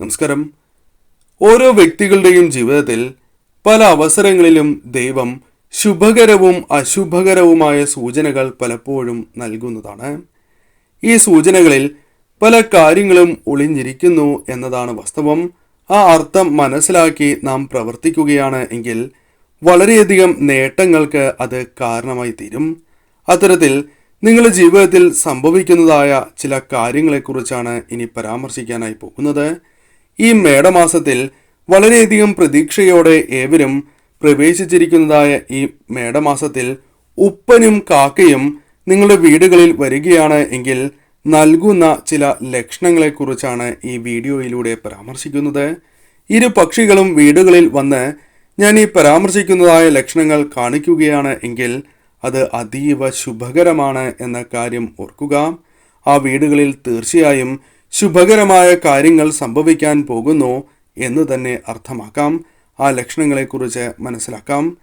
നമസ്കാരം. ഓരോ വ്യക്തികളുടെയും ജീവിതത്തിൽ പല അവസരങ്ങളിലും ദൈവം ശുഭകരവും അശുഭകരവുമായ സൂചനകൾ പലപ്പോഴും നൽകുന്നതാണ്. ഈ സൂചനകളിൽ പല കാര്യങ്ങളും ഒളിഞ്ഞിരിക്കുന്നു എന്നതാണ് വാസ്തവം. ആ അർത്ഥം മനസ്സിലാക്കി നാം പ്രവർത്തിക്കുകയാണ് എങ്കിൽ വളരെയധികം നേട്ടങ്ങൾക്ക് അത് കാരണമായി തീരും. അത്തരത്തിൽ നിങ്ങളുടെ ജീവിതത്തിൽ സംഭവിക്കുന്നതായ ചില കാര്യങ്ങളെക്കുറിച്ചാണ് ഇനി പരാമർശിക്കാനായി പോകുന്നത്. ഈ മേടമാസത്തിൽ വളരെയധികം പ്രതീക്ഷയോടെ ഏവരും പ്രവേശിച്ചിരിക്കുന്നതായ ഈ മേടമാസത്തിൽ ഉപ്പനും കാക്കയും നിങ്ങളുടെ വീടുകളിൽ വരികയാണ് എങ്കിൽ നൽകുന്ന ചില ലക്ഷണങ്ങളെക്കുറിച്ചാണ് ഈ വീഡിയോയിലൂടെ പരാമർശിക്കുന്നത്. ഇരു പക്ഷികളും വീടുകളിൽ വന്ന് ഞാൻ ഈ പരാമർശിക്കുന്നതായ ലക്ഷണങ്ങൾ കാണിക്കുകയാണ് എങ്കിൽ അത് അതീവ ശുഭകരമാണ് എന്ന കാര്യം ഓർക്കുക. ആ വീടുകളിൽ തീർച്ചയായും ശുഭകരമായ കാര്യങ്ങൾ സംഭവിക്കാൻ പോകുന്നു എന്ന് തന്നെ അർത്ഥമാക്കാം. ആ ലക്ഷണങ്ങളെക്കുറിച്ച് മനസ്സിലാക്കാം.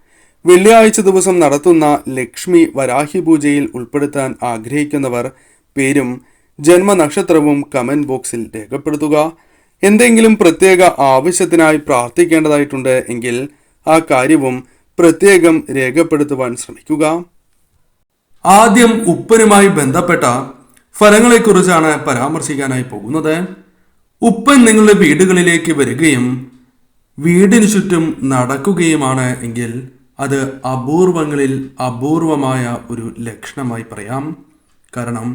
വെള്ളിയാഴ്ച ദിവസം നടത്തുന്ന ലക്ഷ്മി വരാഹി പൂജയിൽ ഉൾപ്പെടുത്താൻ ആഗ്രഹിക്കുന്നവർ പേരും ജന്മനക്ഷത്രവും കമന്റ് ബോക്സിൽ രേഖപ്പെടുത്തുക. എന്തെങ്കിലും പ്രത്യേക ആവശ്യത്തിനായി പ്രാർത്ഥിക്കേണ്ടതായിട്ടുണ്ട് എങ്കിൽ ആ കാര്യവും പ്രത്യേകം രേഖപ്പെടുത്തുവാൻ ശ്രമിക്കുക. ആദ്യം ഉപ്പനുമായി ബന്ധപ്പെട്ട ഫലങ്ങളെക്കുറിച്ചാണ് പരാമർശിക്കാനായി പോകുന്നത്. ഉപ്പൻ നിങ്ങളുടെ വീടുകളിലേക്ക് വരികയും വീടിന് ചുറ്റും നടക്കുകയുമാണ് എങ്കിൽ അത് അപൂർവങ്ങളിൽ അപൂർവമായ ഒരു ലക്ഷണമായി പറയാം. കാരണം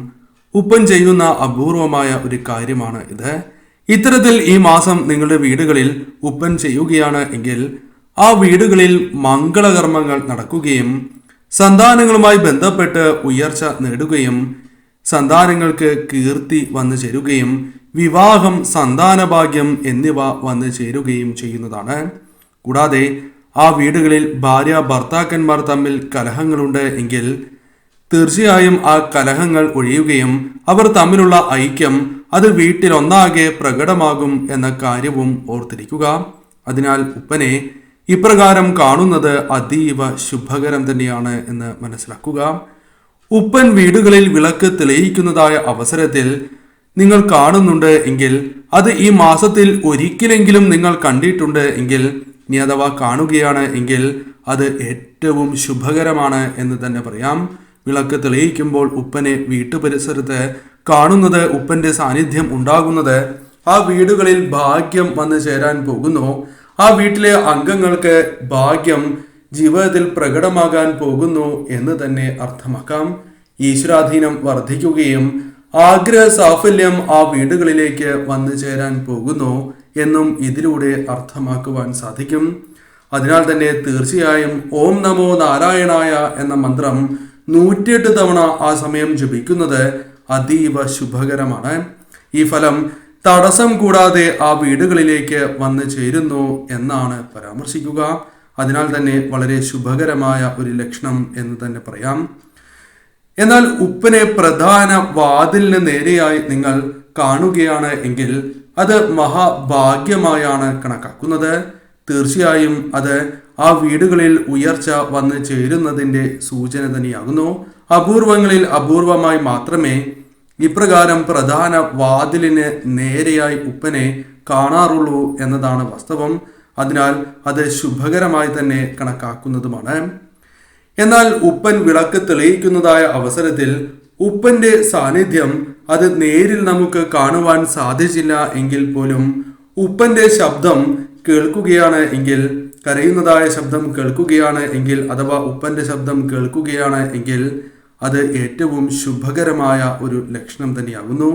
ഉപ്പൻ ചെയ്യുന്ന അപൂർവമായ ഒരു കാര്യമാണ് ഇത്. ഇത്തരത്തിൽ ഈ മാസം നിങ്ങളുടെ വീടുകളിൽ ഉപ്പൻ ചെയ്യുകയാണ് എങ്കിൽ ആ വീടുകളിൽ മംഗളകർമ്മങ്ങൾ നടക്കുകയും സന്താനങ്ങളുമായി ബന്ധപ്പെട്ട് ഉയർച്ച നേടുകയും സന്താനങ്ങൾക്ക് കീർത്തി വന്നു ചേരുകയും വിവാഹം സന്താനഭാഗ്യം എന്നിവ വന്നു ചേരുകയും ചെയ്യുന്നതാണ്. കൂടാതെ ആ വീടുകളിൽ ഭാര്യ ഭർത്താക്കന്മാർ തമ്മിൽ കലഹങ്ങളുണ്ട് എങ്കിൽ തീർച്ചയായും ആ കലഹങ്ങൾ ഒഴിയുകയും അവർ തമ്മിലുള്ള ഐക്യം അത് വീട്ടിൽ ഒന്നാകെ പ്രകടമാകും എന്ന കാര്യവും ഓർത്തിരിക്കുക. അതിനാൽ ഉപ്പനെ ഇപ്രകാരം കാണുന്നത് അതീവ ശുഭകരം തന്നെയാണ് എന്ന് മനസ്സിലാക്കുക. ഉപ്പൻ വീടുകളിൽ വിളക്ക് തെളിയിക്കുന്നതായ അവസരത്തിൽ നിങ്ങൾ കാണുന്നുണ്ട് എങ്കിൽ അത് ഈ മാസത്തിൽ ഒരിക്കലെങ്കിലും നിങ്ങൾ കണ്ടിട്ടുണ്ട് എങ്കിൽ നീ അഥവാ കാണുകയാണ് എങ്കിൽ അത് ഏറ്റവും ശുഭകരമാണ് എന്ന് തന്നെ പറയാം. വിളക്ക് തെളിയിക്കുമ്പോൾ ഉപ്പനെ വീട്ടുപരിസരത്ത് കാണുന്നത് ഉപ്പന്റെ സാന്നിധ്യം ഉണ്ടാകുന്നത് ആ വീടുകളിൽ ഭാഗ്യം വന്നു ചേരാൻ പോകുന്നു. ആ വീട്ടിലെ അംഗങ്ങൾക്ക് ഭാഗ്യം ജീവിതത്തിൽ പ്രകടമാകാൻ പോകുന്നു എന്ന് തന്നെ അർത്ഥമാക്കാം. ഈശ്വരാധീനം വർദ്ധിക്കുകയും ആഗ്രഹ സാഫല്യം ആ വീടുകളിലേക്ക് വന്നു ചേരാൻ പോകുന്നു എന്നും ഇതിലൂടെ അർത്ഥമാക്കുവാൻ സാധിക്കും. അതിനാൽ തന്നെ തീർച്ചയായും ഓം നമോ നാരായണായ എന്ന മന്ത്രം നൂറ്റിയെട്ട് തവണ ആ സമയം ജപിക്കുന്നത് അതീവ ശുഭകരമാണ്. ഈ ഫലം തടസ്സം കൂടാതെ ആ വീടുകളിലേക്ക് വന്നു ചേരുന്നു എന്നാണ് പരാമർശിക്കുക. അതിനാൽ തന്നെ വളരെ ശുഭകരമായ ഒരു ലക്ഷണം എന്ന് തന്നെ പറയാം. എന്നാൽ ഉപ്പിനെ പ്രധാന വാതിലിന് നേരെയായി നിങ്ങൾ കാണുകയാണ് എങ്കിൽ അത് മഹാഭാഗ്യമായാണ് കണക്കാക്കുന്നത്. തീർച്ചയായും അത് ആ വീടുകളിൽ ഉയർച്ച വന്നു ചേരുന്നതിന്റെ സൂചന തന്നെയാകുന്നു. അപൂർവങ്ങളിൽ അപൂർവമായി മാത്രമേ ഇപ്രകാരം പ്രധാന വാതിലിന് നേരെയായി ഉപ്പനെ കാണാറുള്ളൂ എന്നതാണ് വാസ്തവം. അതിനാൽ അത് ശുഭകരമായി തന്നെ കണക്കാക്കുന്നതുമാണ്. എന്നാൽ ഉപ്പൻ വിളക്ക് തെളിയിക്കുന്നതായ അവസരത്തിൽ ഉപ്പന്റെ സാന്നിധ്യം അത് നേരിൽ നമുക്ക് കാണുവാൻ സാധിച്ചില്ല എങ്കിൽ പോലും ഉപ്പന്റെ ശബ്ദം കേൾക്കുകയാണ് എങ്കിൽ കരയുന്നതായ ശബ്ദം കേൾക്കുകയാണ് എങ്കിൽ അഥവാ ഉപ്പന്റെ ശബ്ദം കേൾക്കുകയാണ് എങ്കിൽ അത് ഏറ്റവും ശുഭകരമായ ഒരു ലക്ഷണം തന്നെയാകുന്നു.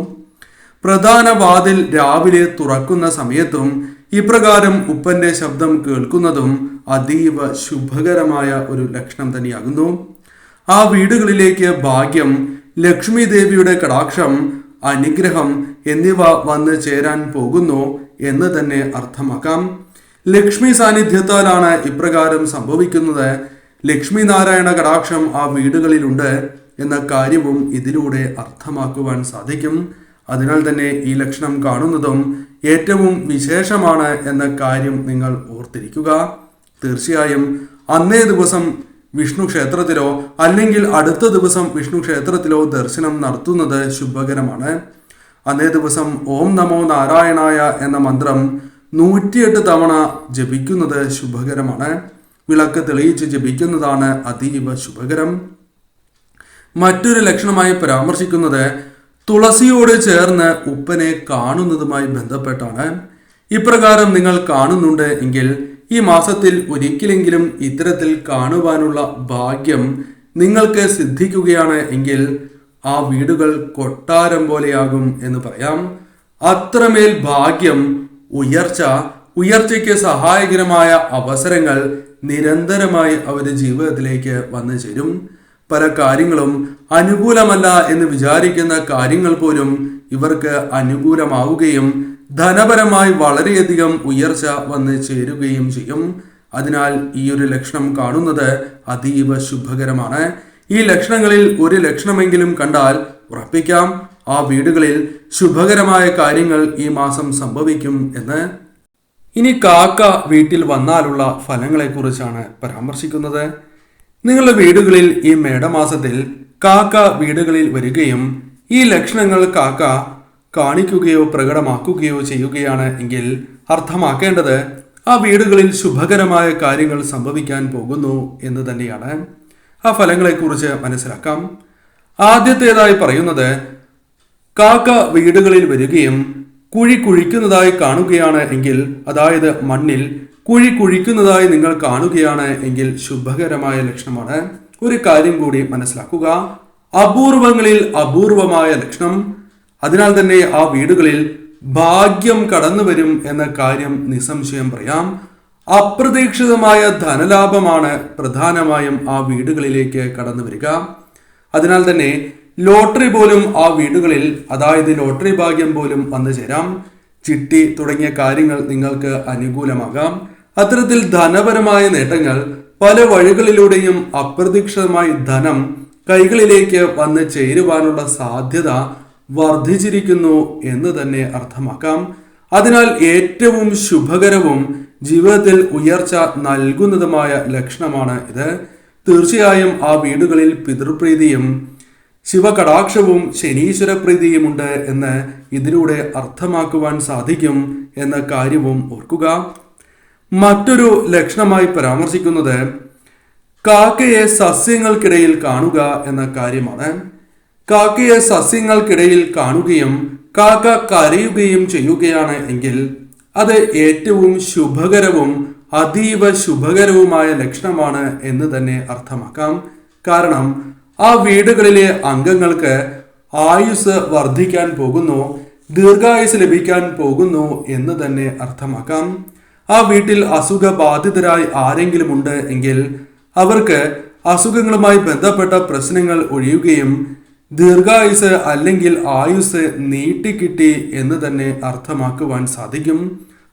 പ്രധാന വാതിൽ രാവിലെ തുറക്കുന്ന സമയത്തും ഇപ്രകാരം ഉപ്പന്റെ ശബ്ദം കേൾക്കുന്നതും അതീവ ശുഭകരമായ ഒരു ലക്ഷണം തന്നെയാകുന്നു. ആ വീടുകളിലേക്ക് ഭാഗ്യം ലക്ഷ്മി ദേവിയുടെ കടാക്ഷം അനുഗ്രഹം എന്നിവ വന്നു ചേരാൻ പോകുന്നു എന്ന് തന്നെ അർത്ഥമാക്കാം. ലക്ഷ്മി സാന്നിധ്യത്താലാണ് ഇപ്രകാരം സംഭവിക്കുന്നത്. ലക്ഷ്മി നാരായണ കടാക്ഷം ആ വീടുകളിലുണ്ട് എന്ന കാര്യവും ഇതിലൂടെ അർത്ഥമാക്കുവാൻ സാധിക്കും. അതിനാൽ തന്നെ ഈ ലക്ഷണം കാണുന്നതും ഏറ്റവും വിശേഷമാണ് എന്ന കാര്യം നിങ്ങൾ ഓർത്തിരിക്കുക. തീർച്ചയായും അന്നേ ദിവസം വിഷ്ണു ക്ഷേത്രത്തിലോ അല്ലെങ്കിൽ അടുത്ത ദിവസം വിഷ്ണു ക്ഷേത്രത്തിലോ ദർശനം നടത്തുന്നത് ശുഭകരമാണ്. അന്നേ ദിവസം ഓം നമോ നാരായണായ എന്ന മന്ത്രം നൂറ്റിയെട്ട് തവണ ജപിക്കുന്നത് ശുഭകരമാണ്. വിളക്ക് തെളിയിച്ച് ജപിക്കുന്നതാണ് അതീവ ശുഭകരം. മറ്റൊരു ലക്ഷണമായി പരാമർശിക്കുന്നത് തുളസിയോട് ചേർന്ന് ഉപ്പനെ കാണുന്നതുമായി ബന്ധപ്പെട്ടാണ് ഇപ്രകാരം നിങ്ങൾ കാണുന്നുണ്ട് എങ്കിൽ ഈ മാസത്തിൽ ഒരിക്കലെങ്കിലും ഇത്തരത്തിൽ കാണുവാനുള്ള ഭാഗ്യം നിങ്ങൾക്ക് സിദ്ധിക്കുകയാണ് എങ്കിൽ ആ വീടുകൾ കൊട്ടാരം പോലെയാകും എന്ന് പറയാം. അത്രമേൽ ഭാഗ്യം ഉയർച്ച ഉയർച്ചയ്ക്ക് സഹായകരമായ അവസരങ്ങൾ നിരന്തരമായി അവരുടെ ജീവിതത്തിലേക്ക് വന്നു ചേരും പല കാര്യങ്ങളും അനുകൂലമല്ല എന്ന് വിചാരിക്കുന്ന കാര്യങ്ങൾ പോലും ഇവർക്ക് അനുകൂലമാവുകയും ധനപരമായി വളരെയധികം ഉയർച്ച വന്ന് ചേരുകയും ചെയ്യും. അതിനാൽ ഈ ഒരു ലക്ഷണം കാണുന്നത് അതീവ ശുഭകരമാണ്. ഈ ലക്ഷണങ്ങളിൽ ഒരു ലക്ഷണമെങ്കിലും കണ്ടാൽ ഉറപ്പിക്കാം. ആ വീടുകളിൽ ശുഭകരമായ കാര്യങ്ങൾ ഈ മാസം സംഭവിക്കും എന്ന്. ഇനി കാക്ക വീട്ടിൽ വന്നാലുള്ള ഫലങ്ങളെക്കുറിച്ചാണ് പരാമർശിക്കുന്നത്. നിങ്ങളുടെ വീടുകളിൽ ഈ മേടമാസത്തിൽ കാക്ക വീടുകളിൽ വരികയും ഈ ലക്ഷണങ്ങൾ കാക്ക കാണിക്കുകയോ പ്രകടമാക്കുകയോ ചെയ്യുകയാണ് എങ്കിൽ അർത്ഥമാക്കേണ്ടത് ആ വീടുകളിൽ ശുഭകരമായ കാര്യങ്ങൾ സംഭവിക്കാൻ പോകുന്നു എന്ന് തന്നെയാണ്. ആ ഫലങ്ങളെക്കുറിച്ച് മനസ്സിലാക്കാം. ആദ്യത്തേതായി പറയുന്നത് കാക്ക വീടുകളിൽ വരികയും കുഴി കുഴിക്കുന്നതായി കാണുകയാണ് എങ്കിൽ അതായത് മണ്ണിൽ കുഴി കുഴിക്കുന്നതായി നിങ്ങൾ കാണുകയാണ് എങ്കിൽ ശുഭകരമായ ലക്ഷണമാണ്. ഒരു കാര്യം കൂടി മനസ്സിലാക്കുക. അപൂർവങ്ങളിൽ അപൂർവമായ ലക്ഷണം. അതിനാൽ തന്നെ ആ വീടുകളിൽ ഭാഗ്യം കടന്നു വരും എന്ന കാര്യം നിസ്സംശയം പറയാം. അപ്രതീക്ഷിതമായ ധനലാഭമാണ് പ്രധാനമായും ആ വീടുകളിലേക്ക് കടന്നു വരിക. അതിനാൽ തന്നെ ലോട്ടറി പോലും ആ വീടുകളിൽ അതായത് ലോട്ടറി ഭാഗ്യം പോലും വന്നു ചേരാം. ചിട്ടി തുടങ്ങിയ കാര്യങ്ങൾ നിങ്ങൾക്ക് അനുകൂലമാകാം. അത്തരത്തിൽ ധനപരമായ നേട്ടങ്ങൾ പല വഴികളിലൂടെയും അപ്രതീക്ഷിതമായി ധനം കൈകളിലേക്ക് വന്ന് ചേരുവാനുള്ള സാധ്യത വർദ്ധിച്ചിരിക്കുന്നു എന്ന് തന്നെ അർത്ഥമാക്കാം. അതിനാൽ ഏറ്റവും ശുഭകരവും ജീവിതത്തിൽ ഉയർച്ച നൽകുന്നതുമായ ലക്ഷണമാണ് ഇത്. തീർച്ചയായും ആ വീടുകളിൽ പിതൃപ്രീതിയും ശിവകടാക്ഷവും ശനീശ്വര പ്രീതിയുമുണ്ട് എന്ന് ഇതിലൂടെ അർത്ഥമാക്കുവാൻ സാധിക്കും എന്ന കാര്യവും ഓർക്കുക. മറ്റൊരു ലക്ഷണമായി പരാമർശിക്കുന്നത് കാക്കയെ സസ്യങ്ങൾക്കിടയിൽ കാണുക എന്ന കാര്യമാണ്. കാക്കയെ സസ്യങ്ങൾക്കിടയിൽ കാണുകയും കാക്ക കരയുകയും ചെയ്യുകയാണ് എങ്കിൽ അത് ഏറ്റവും ശുഭകരവും അതീവ ശുഭകരവുമായ ലക്ഷണമാണ് എന്ന് തന്നെ അർത്ഥമാക്കാം. കാരണം ആ വീടുകളിലെ അംഗങ്ങൾക്ക് ആയുസ് വർദ്ധിക്കാൻ പോകുന്നു ദീർഘായുസ് ലഭിക്കാൻ പോകുന്നു എന്ന് തന്നെ അർത്ഥമാക്കാം. ആ വീട്ടിൽ അസുഖബാധിതരായി ആരെങ്കിലും ഉണ്ട് എങ്കിൽ അവർക്ക് അസുഖങ്ങളുമായി ബന്ധപ്പെട്ട പ്രശ്നങ്ങൾ ഒഴിയുകയും ദീർഘായുസ് അല്ലെങ്കിൽ ആയുസ് നീട്ടിക്കിട്ടി എന്ന് തന്നെ അർത്ഥമാക്കുവാൻ സാധിക്കും.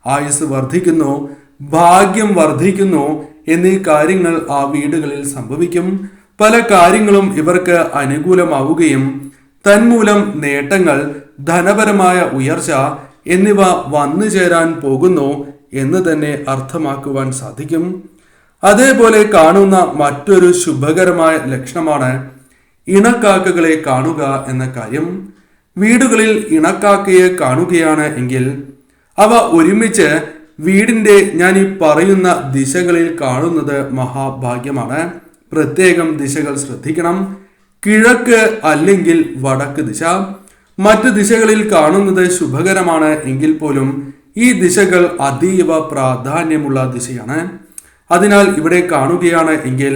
ആയുസ് വർദ്ധിക്കുന്നു ഭാഗ്യം വർദ്ധിക്കുന്നു എന്നീ കാര്യങ്ങൾ ആ വീടുകളിൽ സംഭവിക്കും. പല കാര്യങ്ങളും ഇവർക്ക് അനുകൂലമാവുകയും തന്മൂലം നേട്ടങ്ങൾ ധനപരമായ ഉയർച്ച എന്നിവ വന്നു ചേരാൻ പോകുന്നു. എന്ന് തന്നെ അർത്ഥമാക്കുവാൻ സാധിക്കും. അതേപോലെ കാണുന്ന മറ്റൊരു ശുഭകരമായ ലക്ഷണമാണ് ഇണക്കാക്കകളെ കാണുക എന്ന കാര്യം. വീടുകളിൽ ഇണക്കാക്കയെ കാണുകയാണ് എങ്കിൽ അവ ഒരുമിച്ച് വീടിന്റെ ഞാൻ ഈ പറയുന്ന ദിശകളിൽ കാണുന്നത് മഹാഭാഗ്യമാണ്. പ്രത്യേകം ദിശകൾ ശ്രദ്ധിക്കണം. കിഴക്ക് അല്ലെങ്കിൽ വടക്ക് ദിശ. മറ്റ് ദിശകളിൽ കാണുന്നത് ശുഭകരമാണ് എങ്കിൽ പോലും ഈ ദിശകൾ അതീവ പ്രാധാന്യമുള്ള ദിശയാണ്. അതിനാൽ ഇവിടെ കാണുകയാണ് എങ്കിൽ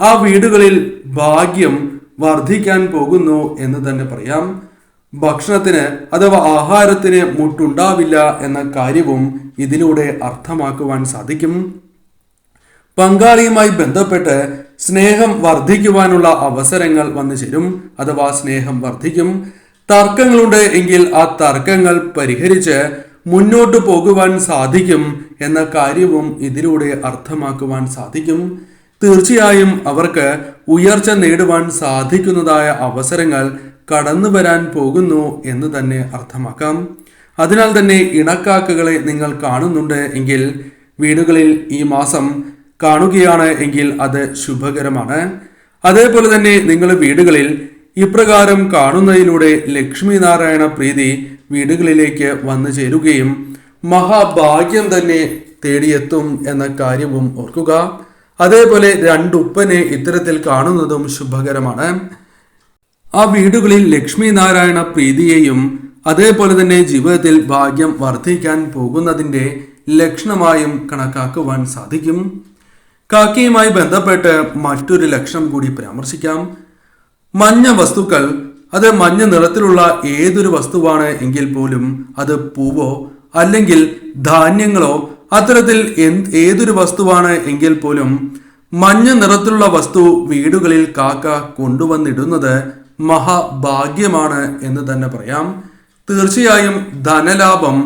ആ വീടുകളിൽ ഭാഗ്യം വർദ്ധിക്കാൻ പോകുന്നു എന്ന് തന്നെ പറയാം. ഭക്ഷണത്തിന് അഥവാ ആഹാരത്തിന് മുട്ടുണ്ടാവില്ല എന്ന കാര്യവും ഇതിലൂടെ അർത്ഥമാക്കുവാൻ സാധിക്കും. പങ്കാളിയുമായി ബന്ധപ്പെട്ട് സ്നേഹം വർദ്ധിക്കുവാനുള്ള അവസരങ്ങൾ വന്നു ചേരും അഥവാ സ്നേഹം വർദ്ധിക്കും. തർക്കങ്ങളുണ്ട് എങ്കിൽ ആ തർക്കങ്ങൾ പരിഹരിച്ച് മുന്നോട്ട് പോകുവാൻ സാധിക്കും എന്ന കാര്യവും ഇതിലൂടെ അർത്ഥമാക്കുവാൻ സാധിക്കും. തീർച്ചയായും അവർക്ക് ഉയർച്ച നേടുവാൻ സാധിക്കുന്നതായ അവസരങ്ങൾ കടന്നു വരാൻ പോകുന്നു എന്ന് തന്നെ അർത്ഥമാക്കാം. അതിനാൽ തന്നെ ഇണക്കാക്കകളെ നിങ്ങൾ കാണുന്നുണ്ട് എങ്കിൽ വീടുകളിൽ ഈ മാസം കാണുകയാണ് എങ്കിൽ അത് ശുഭകരമാണ്. അതേപോലെ തന്നെ നിങ്ങൾ വീടുകളിൽ ഇപ്രകാരം കാണുന്നതിലൂടെ ലക്ഷ്മി നാരായണ പ്രീതി വീടുകളിലേക്ക് വന്നു ചേരുകയും മഹാഭാഗ്യം തന്നെ തേടിയെത്തും എന്ന കാര്യവും ഓർക്കുക. അതേപോലെ രണ്ടുപ്പനെ ഇത്തരത്തിൽ കാണുന്നതും ശുഭകരമാണ്. ആ വീടുകളിൽ ലക്ഷ്മി നാരായണ പ്രീതിയെയും അതേപോലെ തന്നെ ജീവിതത്തിൽ ഭാഗ്യം വർദ്ധിക്കാൻ പോകുന്നതിന്റെ ലക്ഷണമായും കണക്കാക്കുവാൻ സാധിക്കും. കാക്കയുമായി ബന്ധപ്പെട്ട് മറ്റൊരു ലക്ഷണം കൂടി പരാമർശിക്കാം. മഞ്ഞ വസ്തുക്കൾ അത് മഞ്ഞ നിറത്തിലുള്ള ഏതൊരു വസ്തുവാണ് എങ്കിൽ പോലും അത് പൂവോ അല്ലെങ്കിൽ ധാന്യങ്ങളോ അത്തരത്തിൽ ഏതൊരു വസ്തുവാണ് എങ്കിൽ പോലും മഞ്ഞ നിറത്തിലുള്ള വസ്തു വീടുകളിൽ കാക്ക കൊണ്ടുവന്നിടുന്നത് മഹാഭാഗ്യമാണ് എന്ന് തന്നെ പറയാം. തീർച്ചയായും ധനലാഭം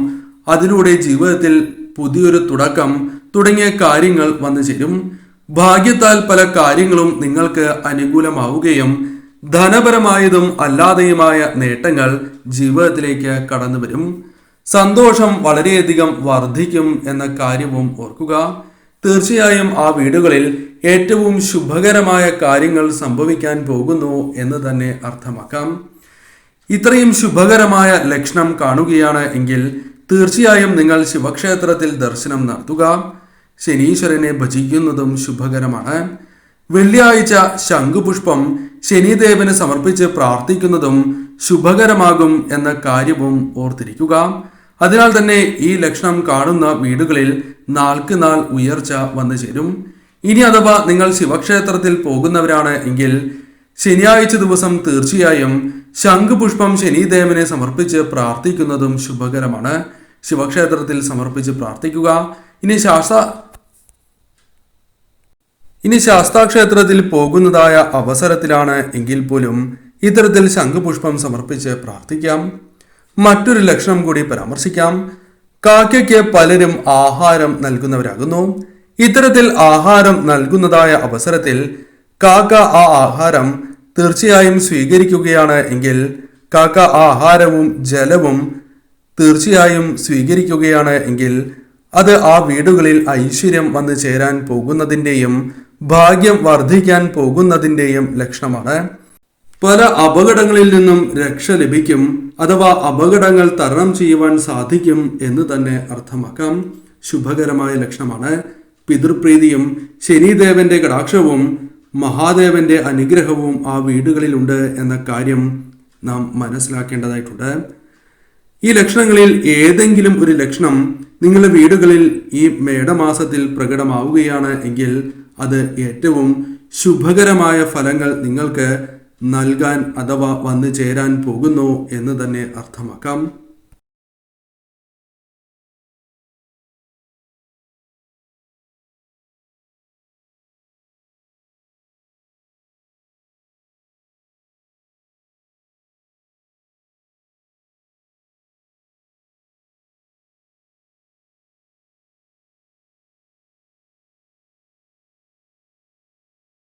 അതിലൂടെ ജീവിതത്തിൽ പുതിയൊരു തുടക്കം തുടങ്ങിയ കാര്യങ്ങൾ വന്നു ചേരും. ഭാഗ്യത്താൽ പല കാര്യങ്ങളും നിങ്ങൾക്ക് അനുകൂലമാവുകയും ധനപരമായതും അല്ലാതെയുമായ നേട്ടങ്ങൾ ജീവിതത്തിലേക്ക് കടന്നു വരും. സന്തോഷം വളരെയധികം വർദ്ധിക്കും എന്ന കാര്യവും ഓർക്കുക. തീർച്ചയായും ആ വീടുകളിൽ ഏറ്റവും ശുഭകരമായ കാര്യങ്ങൾ സംഭവിക്കാൻ പോകുന്നു എന്ന് തന്നെ അർത്ഥമാക്കാം. ഇത്രയും ശുഭകരമായ ലക്ഷണം കാണുകയാണ് എങ്കിൽ തീർച്ചയായും നിങ്ങൾ ശിവക്ഷേത്രത്തിൽ ദർശനം നടത്തുക. ശനീശ്വരനെ ഭജിക്കുന്നതും ശുഭകരമാണ്. വെള്ളിയാഴ്ച ശംഖുപുഷ്പം ശനിദേവന് സമർപ്പിച്ച് പ്രാർത്ഥിക്കുന്നതും ശുഭകരമാകും എന്ന കാര്യവും ഓർത്തിരിക്കുക. അതിനാൽ തന്നെ ഈ ലക്ഷണം കാണുന്ന വീടുകളിൽ നാൾക്ക് നാൾ ഉയർച്ച വന്നു ചേരും. ഇനി അഥവാ നിങ്ങൾ ശിവക്ഷേത്രത്തിൽ പോകുന്നവരാണ് എങ്കിൽ ശനിയാഴ്ച ദിവസം തീർച്ചയായും ശംഖുപുഷ്പം ശനിദേവനെ സമർപ്പിച്ച് പ്രാർത്ഥിക്കുന്നതും ശുഭകരമാണ്. ശിവക്ഷേത്രത്തിൽ സമർപ്പിച്ച് പ്രാർത്ഥിക്കുക. ഇനി ശാസ്ത്ര ഇനി ശാസ്താക്ഷേത്രത്തിൽ പോകുന്നതായ അവസരത്തിലാണ് എങ്കിൽ പോലും ഇത്തരത്തിൽ ശംഖുപുഷ്പം സമർപ്പിച്ച് പ്രാർത്ഥിക്കാം. മറ്റൊരു ലക്ഷണം കൂടി പരാമർശിക്കാം. കാക്കയ്ക്ക് പലരും ആഹാരം നൽകുന്നവരാകുന്നു. ഇത്തരത്തിൽ ആഹാരം നൽകുന്നതായ അവസരത്തിൽ കാക്ക ആ ആഹാരം തീർച്ചയായും സ്വീകരിക്കുകയാണ് എങ്കിൽ കാക്ക ആഹാരവും ജലവും തീർച്ചയായും സ്വീകരിക്കുകയാണ് എങ്കിൽ അത് ആ വീടുകളിൽ ഐശ്വര്യം വന്നു ചേരാൻ പോകുന്നതിന്റെയും ഭാഗ്യം വർദ്ധിക്കാൻ പോകുന്നതിന്റെയും ലക്ഷണമാണ്. പല അപകടങ്ങളിൽ നിന്നും രക്ഷ ലഭിക്കും അഥവാ അപകടങ്ങൾ തരണം ചെയ്യുവാൻ സാധിക്കും എന്ന് തന്നെ അർത്ഥമാക്കാം. ശുഭകരമായ ലക്ഷണമാണ്. പിതൃപ്രീതിയും ശനിദേവന്റെ കടാക്ഷവും മഹാദേവന്റെ അനുഗ്രഹവും ആ വീടുകളിലുണ്ട് എന്ന കാര്യം നാം മനസ്സിലാക്കേണ്ടതായിട്ടുണ്ട്. ഈ ലക്ഷണങ്ങളിൽ ഏതെങ്കിലും ഒരു ലക്ഷണം നിങ്ങളുടെ വീടുകളിൽ ഈ മേടമാസത്തിൽ പ്രകടമാവുകയാണ് എങ്കിൽ അത് ഏറ്റവും ശുഭകരമായ ഫലങ്ങൾ നിങ്ങൾക്ക് നൽകാൻ അഥവാ വന്നു ചേരാൻ പോകുന്നു എന്ന് തന്നെ അർത്ഥമാക്കാം.